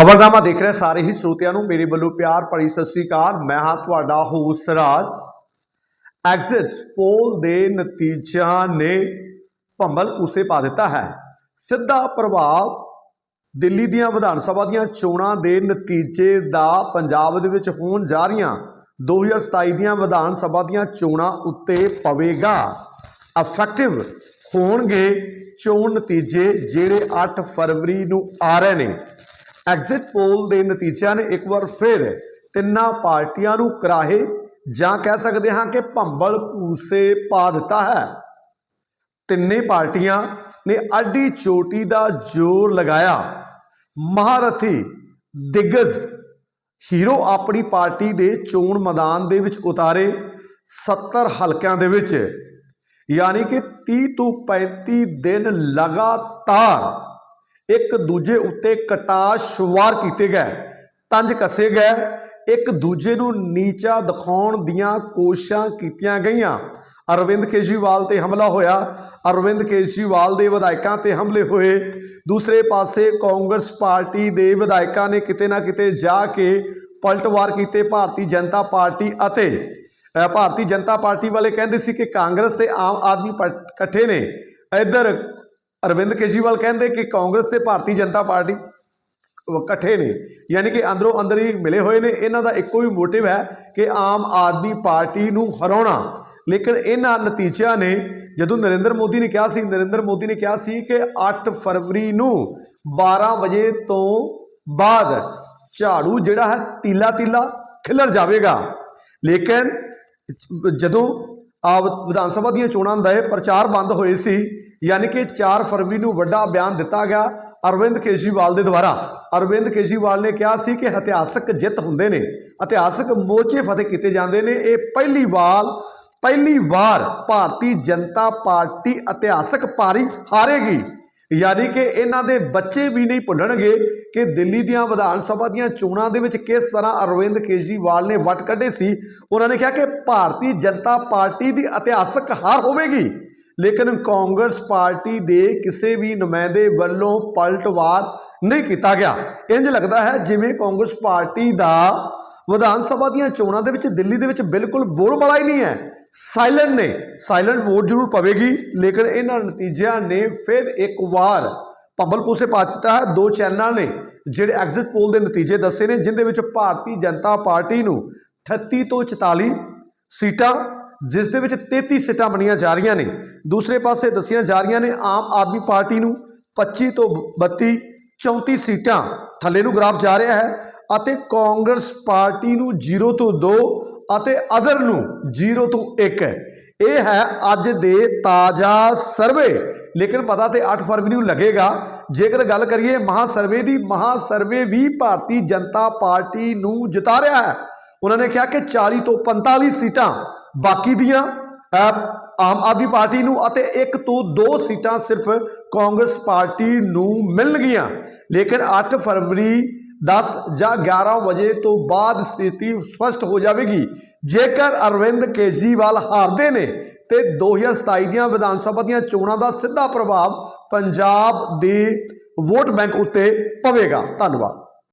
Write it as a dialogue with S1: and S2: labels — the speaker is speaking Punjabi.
S1: ਖਬਰਨਾਮਾ ਦੇਖ ਰਹੇ ਸਾਰੇ ਹੀ ਸਰੋਤਿਆਂ ਨੂੰ ਮੇਰੇ ਵੱਲੋਂ ਪਿਆਰ ਭਰੀ ਸਤਿ ਸ੍ਰੀ ਅਕਾਲ। ਮੈਂ ਹਾਂ ਤੁਹਾਡਾ ਹੋਸ ਰਾਜ। ਐਗਜ਼ਿਟ ਪੋਲ ਦੇ ਨਤੀਜਿਆਂ ਨੇ ਭੰਬਲ ਉਸੇ ਪਾ ਦਿੱਤਾ ਹੈ। ਸਿੱਧਾ ਪ੍ਰਭਾਵ ਦਿੱਲੀ ਦੀਆਂ ਵਿਧਾਨ ਸਭਾ ਦੀਆਂ ਚੋਣਾਂ ਦੇ ਨਤੀਜੇ ਦਾ ਪੰਜਾਬ ਦੇ ਵਿੱਚ ਹੋਣ ਜਾ ਰਹੀਆਂ। 2027 ਦੀਆਂ ਵਿਧਾਨ ਸਭਾ ਦੀਆਂ ਚੋਣਾਂ ਉੱਤੇ ਪਵੇਗਾ। ਅਫੈਕਟਿਵ ਹੋਣਗੇ ਚੋਣ ਨਤੀਜੇ ਜਿਹੜੇ 8 ਫਰਵਰੀ ਨੂੰ ਆ ਰਹੇ ਨੇ। ਐਗਜ਼ਿਟ ਪੋਲ ਦੇ ਨਤੀਜਿਆਂ ਨੇ ਇੱਕ ਵਾਰ ਫਿਰ ਤਿੰਨਾਂ ਪਾਰਟੀਆਂ ਨੂੰ ਕਰਾਹੇ ਜਾਂ ਕਹਿ ਸਕਦੇ ਹਾਂ ਕਿ ਭੰਬਲ ਭੂਸੇ ਪਾ ਦਿੱਤਾ ਹੈ। ਤਿੰਨੇ ਪਾਰਟੀਆਂ ਨੇ ਅੱਡੀ ਚੋਟੀ ਦਾ ਜ਼ੋਰ ਲਗਾਇਆ। ਮਹਾਰਥੀ ਦਿੱਗਜ ਹੀਰੋ ਆਪਣੀ ਪਾਰਟੀ ਦੇ ਚੋਣ ਮੈਦਾਨ ਦੇ ਵਿੱਚ ਉਤਾਰੇ 70 ਹਲਕਿਆਂ ਦੇ ਵਿੱਚ, ਯਾਨੀ ਕਿ 30 ਤੋਂ 35 ਦਿਨ ਲਗਾਤਾਰ ਇੱਕ ਦੂਜੇ ਉੱਤੇ ਕਟਾਸ਼ਵਾਰ ਕੀਤੇ ਗਏ, ਤੰਜ ਕੱਸੇ ਗਏ, ਇੱਕ ਦੂਜੇ ਨੂੰ ਨੀਚਾ ਦਿਖਾਉਣ ਦੀਆਂ ਕੋਸ਼ਿਸ਼ਾਂ ਕੀਤੀਆਂ ਗਈਆਂ। ਅਰਵਿੰਦ ਕੇਜਰੀਵਾਲ ਤੇ ਹਮਲਾ ਹੋਇਆ। ਅਰਵਿੰਦ ਕੇਜਰੀਵਾਲ ਦੇ ਵਿਧਾਇਕਾਂ ਤੇ ਹਮਲੇ ਹੋਏ। ਦੂਸਰੇ ਪਾਸੇ ਕਾਂਗਰਸ ਪਾਰਟੀ ਦੇ ਵਿਧਾਇਕਾਂ ਨੇ ਕਿਤੇ ਨਾ ਕਿਤੇ ਜਾ ਕੇ ਪਲਟਵਾਰ ਕੀਤੇ। ਭਾਰਤੀ ਜਨਤਾ ਪਾਰਟੀ ਅਤੇ ਭਾਰਤੀ ਜਨਤਾ ਪਾਰਟੀ ਵਾਲੇ ਕਹਿੰਦੇ ਸੀ ਕਿ ਕਾਂਗਰਸ ਤੇ ਆਮ ਆਦਮੀ ਪਾਰਟੀ ਇਕੱਠੇ ਨੇ। ਇੱਧਰ ਅਰਵਿੰਦ ਕੇਜਰੀਵਾਲ ਕਹਿੰਦੇ ਕਿ ਕਾਂਗਰਸ ਤੇ ਭਾਰਤੀ ਜਨਤਾ ਪਾਰਟੀ ਇਕੱਠੇ ਨੇ, ਯਾਨੀ ਕਿ ਅੰਦਰੋਂ ਅੰਦਰ ਹੀ ਮਿਲੇ ਹੋਏ ਨੇ। ਇਹਨਾਂ ਦਾ ਇੱਕੋ ਹੀ ਮੋਟਿਵ ਹੈ ਕਿ ਆਮ ਆਦਮੀ ਪਾਰਟੀ ਨੂੰ ਹਰਾਉਣਾ। ਲੇਕਿਨ ਇਹਨਾਂ ਨਤੀਜਿਆਂ ਨੇ, ਜਦੋਂ ਨਰਿੰਦਰ ਮੋਦੀ ਨੇ ਕਿਹਾ ਸੀ, ਨਰਿੰਦਰ ਮੋਦੀ ਨੇ ਕਿਹਾ ਸੀ ਕਿ 8 ਫਰਵਰੀ ਨੂੰ 12 ਵਜੇ ਤੋਂ ਬਾਅਦ ਝਾੜੂ ਜਿਹੜਾ ਹੈ ਤੀਲਾ ਤੀਲਾ ਖਿਲਰ ਜਾਵੇਗਾ। ਲੇਕਿਨ ਜਦੋਂ ਆ ਵਿਧਾਨ ਸਭਾ ਦੀਆਂ ਚੋਣਾਂ ਦਾ ਪ੍ਰਚਾਰ ਬੰਦ ਹੋਏ ਸੀ ਯਾਨੀ ਕਿ 4 ਫਰਵਰੀ ਨੂੰ ਵੱਡਾ ਬਿਆਨ ਦਿੱਤਾ ਗਿਆ ਅਰਵਿੰਦ ਕੇਜਰੀਵਾਲ ਦੇ ਦੁਆਰਾ। ਅਰਵਿੰਦ ਕੇਜਰੀਵਾਲ ਨੇ ਕਿਹਾ ਸੀ ਕਿ ਇਤਿਹਾਸਕ ਜਿੱਤ ਹੁੰਦੇ ਨੇ, ਇਤਿਹਾਸਕ ਮੋਰਚੇ ਫਤਿਹ ਕੀਤੇ ਜਾਂਦੇ ਨੇ। ਇਹ ਪਹਿਲੀ ਵਾਰ ਪਹਿਲੀ ਵਾਰ ਭਾਰਤੀ ਜਨਤਾ ਪਾਰਟੀ ਇਤਿਹਾਸਕ ਪਾਰੀ ਹਾਰੇਗੀ। ਯਾਨੀ ਕਿ ਇਹਨਾਂ ਦੇ ਬੱਚੇ ਵੀ ਨਹੀਂ ਭੁੱਲਣਗੇ ਕਿ ਦਿੱਲੀ ਦੀਆਂ ਵਿਧਾਨ ਸਭਾ ਦੀਆਂ ਚੋਣਾਂ ਦੇ ਵਿੱਚ ਕਿਸ ਤਰ੍ਹਾਂ ਅਰਵਿੰਦ ਕੇਜਰੀਵਾਲ ਨੇ ਵੱਟ ਕੱਢੇ ਸੀ। ਉਹਨਾਂ ਨੇ ਕਿਹਾ ਕਿ ਭਾਰਤੀ ਜਨਤਾ ਪਾਰਟੀ ਦੀ ਇਤਿਹਾਸਕ ਹਾਰ ਹੋਵੇਗੀ। ਲੇਕਿਨ ਕਾਂਗਰਸ ਪਾਰਟੀ ਦੇ ਕਿਸੇ ਵੀ ਨੁਮਾਇੰਦੇ ਵੱਲੋਂ ਪਲਟਵਾਰ ਨਹੀਂ ਕੀਤਾ ਗਿਆ। ਇੰਜ ਲੱਗਦਾ ਹੈ ਜਿਵੇਂ ਕਾਂਗਰਸ ਪਾਰਟੀ ਦਾ ਵਿਧਾਨ ਸਭਾ ਦੀਆਂ ਚੋਣਾਂ ਦੇ ਵਿੱਚ ਦਿੱਲੀ ਦੇ ਵਿੱਚ ਬਿਲਕੁਲ ਬੋਲਬਾਲਾ ਹੀ ਨਹੀਂ ਹੈ। ਸਾਇਲੈਂਟ ਨੇ, ਸਾਇਲੈਂਟ ਵੋਟ ਜ਼ਰੂਰ ਪਵੇਗੀ, ਲੇਕਿਨ ਇਹਨਾਂ ਨਤੀਜਿਆਂ ਨੇ ਫਿਰ ਇੱਕ ਵਾਰ ਭੰਬਲ ਪੂਸੇ ਪਾ ਦਿੱਤਾ ਹੈ। ਦੋ ਚੈਨਲਾਂ ਨੇ ਜਿਹੜੇ ਐਗਜ਼ਿਟ ਪੋਲ ਦੇ ਨਤੀਜੇ ਦੱਸੇ ਨੇ, ਜਿੰਦੇ ਵਿੱਚ ਭਾਰਤੀ ਜਨਤਾ ਪਾਰਟੀ ਨੂੰ 38 ਤੋਂ 44 ਸੀਟਾਂ ਜਿਸ ਦੇ ਵਿੱਚ 33 ਸੀਟਾਂ ਬਣੀਆਂ ਜਾ ਰਹੀਆਂ ਨੇ। ਦੂਸਰੇ ਪਾਸੇ ਦੱਸੀਆਂ ਜਾ ਰਹੀਆਂ ਨੇ, ਆਮ ਆਦਮੀ ਪਾਰਟੀ ਨੂੰ 25 ਤੋਂ 32 34 ਸੀਟਾਂ ਥੱਲੇ ਨੂੰ ਗ੍ਰਾਫ ਜਾ ਰਿਹਾ ਹੈ ਅਤੇ ਕਾਂਗਰਸ ਪਾਰਟੀ ਨੂੰ 0 ਤੋਂ 2 ਅਤੇ ਅਦਰ ਨੂੰ 0 ਤੋਂ 1 ਇਹ ਹੈ ਅੱਜ ਦੇ ਤਾਜ਼ਾ ਸਰਵੇ। ਲੇਕਿਨ ਪਤਾ ਤੇ 8 ਫਰਵਰੀ ਨੂੰ ਲੱਗੇਗਾ। ਜੇਕਰ ਗੱਲ ਕਰੀਏ ਮਹਾ ਸਰਵੇ ਦੀ, ਮਹਾ ਸਰਵੇ ਵੀ ਭਾਰਤੀ ਜਨਤਾ ਪਾਰਟੀ ਨੂੰ ਜਿਤਾ ਰਿਹਾ ਹੈ। ਉਹਨਾਂ ਨੇ ਕਿਹਾ ਕਿ 40 ਤੋਂ 45 ਸੀਟਾਂ ਬਾਕੀ ਦੀਆਂ ਆਮ ਆਦਮੀ ਪਾਰਟੀ ਨੂੰ ਅਤੇ ਇੱਕ ਤੋਂ ਦੋ ਸੀਟਾਂ ਸਿਰਫ ਕਾਂਗਰਸ ਪਾਰਟੀ ਨੂੰ ਮਿਲਣਗੀਆਂ। ਲੇਕਿਨ 8 ਫਰਵਰੀ 10 ਜਾਂ 11 ਵਜੇ ਤੋਂ ਬਾਅਦ ਸਥਿਤੀ ਸਪਸ਼ਟ ਹੋ ਜਾਵੇਗੀ। ਜੇਕਰ ਅਰਵਿੰਦ ਕੇਜਰੀਵਾਲ ਹਾਰਦੇ ਨੇ ਤੇ 2027 ਦੀਆਂ ਵਿਧਾਨ ਸਭਾ ਦੀਆਂ ਚੋਣਾਂ ਦਾ ਸਿੱਧਾ ਪ੍ਰਭਾਵ ਪੰਜਾਬ ਦੇ ਵੋਟ ਬੈਂਕ ਉੱਤੇ ਪਵੇਗਾ। ਧੰਨਵਾਦ।